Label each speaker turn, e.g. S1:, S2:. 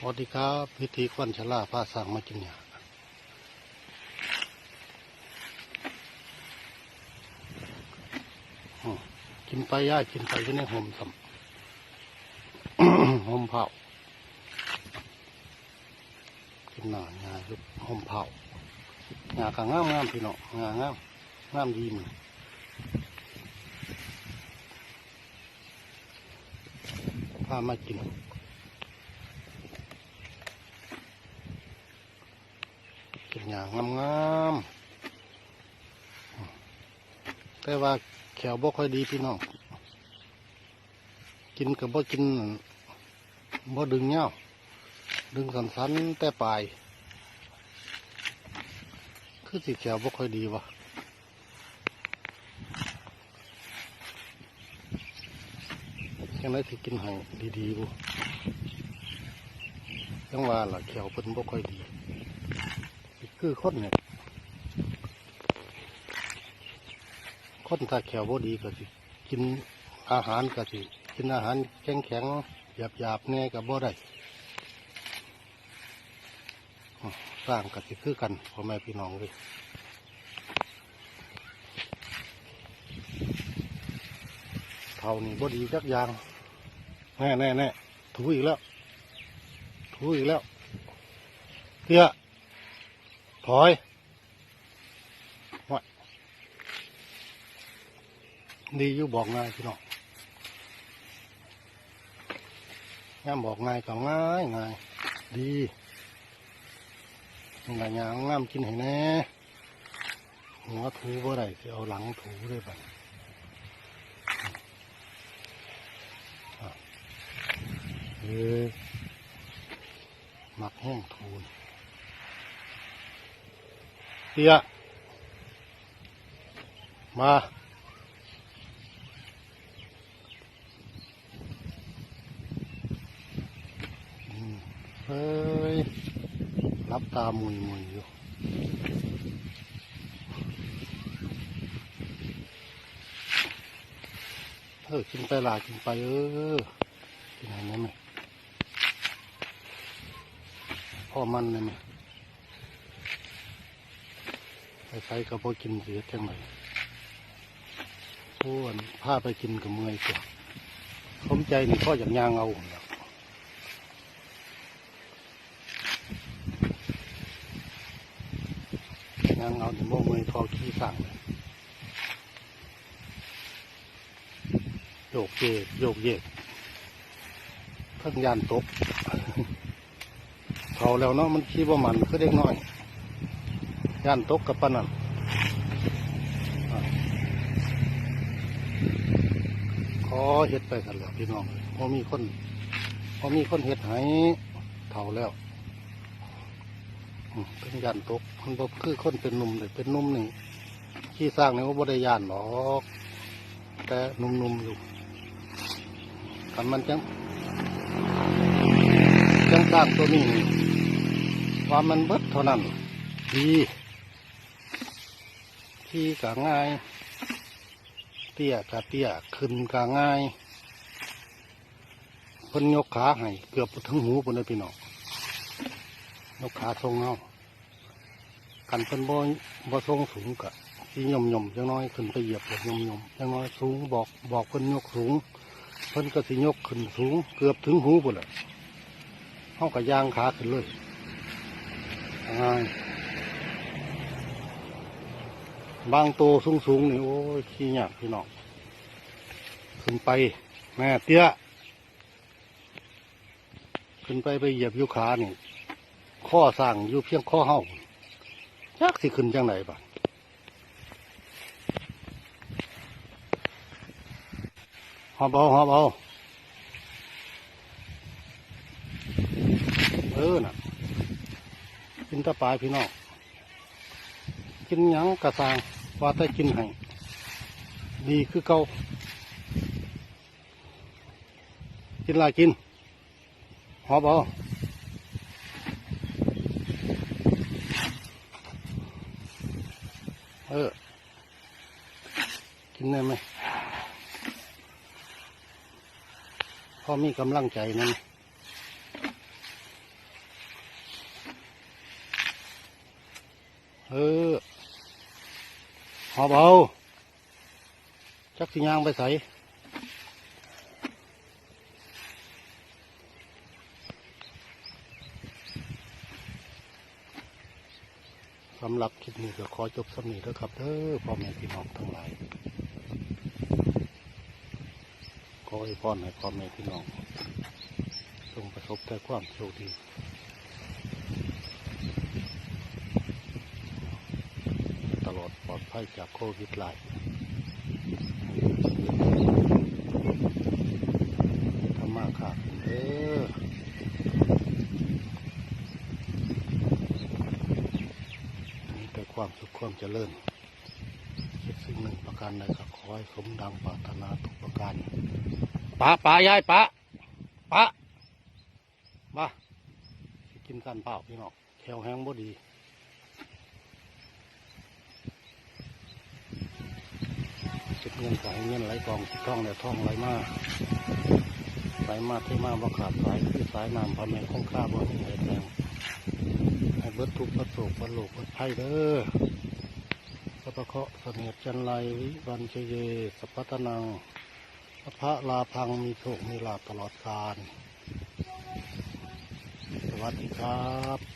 S1: สวัสดีครับพิธีควันชลาผ้าสังมากินเนี่ยกินไปย่ากินไปที่ในห่มสำห่มเผากินหน่อยงายุบห่มเผางากะงามงามพี่น้องงางามงามดีมันพามากิน กินอย่างงามๆแต่ว่าแขวบ่ค่อยดีพี่น้อง กินกับบ่กินบ่ดึงเงาดึงสันสันแต่ปลาย คือสิแขวบ่ค่อยดีวะยังไงสิกินให้ดีๆบุยังว่าล่ะแขวเพิ่นบ่ค่อยดี คือคนเนี่ยคนถ้าแขวบดีก็สิกินอาหารก็สิกินอาหารแข็งแข็งหยาบหยาบแน่ก็บ่ได้สร้างก็สิคือกันพ่อแม่พี่น้องเลยเท่านี้บ่ดีจักอย่าง แน่แน่แน่ถูอีกแล้วถูอีกแล้วเตี้ย ถอยดีอยู่บอกง่ายพี่น้องย่ามบอกง่ายก็ง่ายง่ายดีนี่ละอย่างงามกินให้แน่หัวถูบ่ได้สิเอาหลังถูด้วยบัดอะเออมักแห้งถูน เตีย มา เฮ้ย รับตามุยมุยอยู่เออกินไปลากินไปเออกินอะไรไหมพ่อมันเลยไหม ไปใช้ก็พอกินเสียจังเลยพูนพาไปกินกับเมื่อยตัวสมใจนี่พ่ออย่างยางเอาหั่นล่ะยางเอานี่โมเมื่อยพอขี้สั่งโยกเยกโยกเยกเพิ่งยานตกเขาแล้วเนาะมันขี้บ่มันคือเด็กน้อย ย่านตกกับปานนันอ่าขอเฮ็ดไปกันแล้วพี่น้องพอมีคนพอมีคนเฮ็ดให้เท่าแล้วเป็นย่านตกมันบ่คือคนเป็นนุ่มเลยเป็นหนุ่มนี่ขี้สร้างนี่ว่าบ่ได้ย่านหรอกแต่นุ่มๆอยู่กันมันจังจังสร้างตัวนี้ว่ามันเบิดเท่านั้นดี ทีกะง่าย เตี้ยกะเตี้ยขึ้นกะง่ายเพิ่นยกขาให้เกือบถึงหูเพิ่นเลยพี่น้องยกขาทรงเงากันเพิ่นบ่บ่ทรงสูงกะที่ย่อมย่อมจังน้อยขึ้นไปเหยียบแบบย่อมย่อมจังน้อยสูงบอกบอกเพิ่นยกสูงเพิ่นก็สิยกขึ้นสูง เกือบถึงหูพุ่นแหละเฮากะย่างขาขึ้นเลยง่าย บางตัวสูงสูงๆนี่โอ้ยขี้ยากพี่น้องขึ้นไปแม่เตี้ยขึ้นไปไปเหยียบยุขานี่ข้อสั่งอยู่เพียงข้อเห่ายักสิขึ้นจังไหนบ้างหอบเอาหอบเอาเออน่ะกินตะปลายพี่น้อง กินหยังกระสางว่าแต่กินให้ดีคือเกากินลากิน หอบเอาเออ กินได้ไหมพ่อมีกำลังใจนั่นเออ หอบเอาจักสิยางไปใส่สำหรับคลิปนี้ก็ขอจบสำนีแล้วครับเด้อพ่อแม่พี่น้องทั้งหลายขอให้พรให้พ่อแม่พี่น้องจงประสบแต่ความโชคดี ตลอดปลอด ภัยจากโควิดหลายทำมาขาดเด้อมีแต่ความสุขความเจริญคิดสิ่งหนึ่งประการใดก็ขอให้สมดังปรารถนาทุกประการปะปะยายปะปะมาสิกินกันเปล่าพี่น้องแถวแห้งบ่ดี เงินสายเงินไหลกองที่ท่องเนี่ยท่องไหลมาไหลมาที่มาบ่ขาดสายคือสายน้ำพระแม่คงค่าบ่มีเหตุแรงให้เบิดทุกประสบประโลกประภัยเด้อพระเคาะเสนียดจันไรวิวันเชเยสัพพตนังพระลาพังมีโชคมีลาภตลอดกาลสวัสดีครับ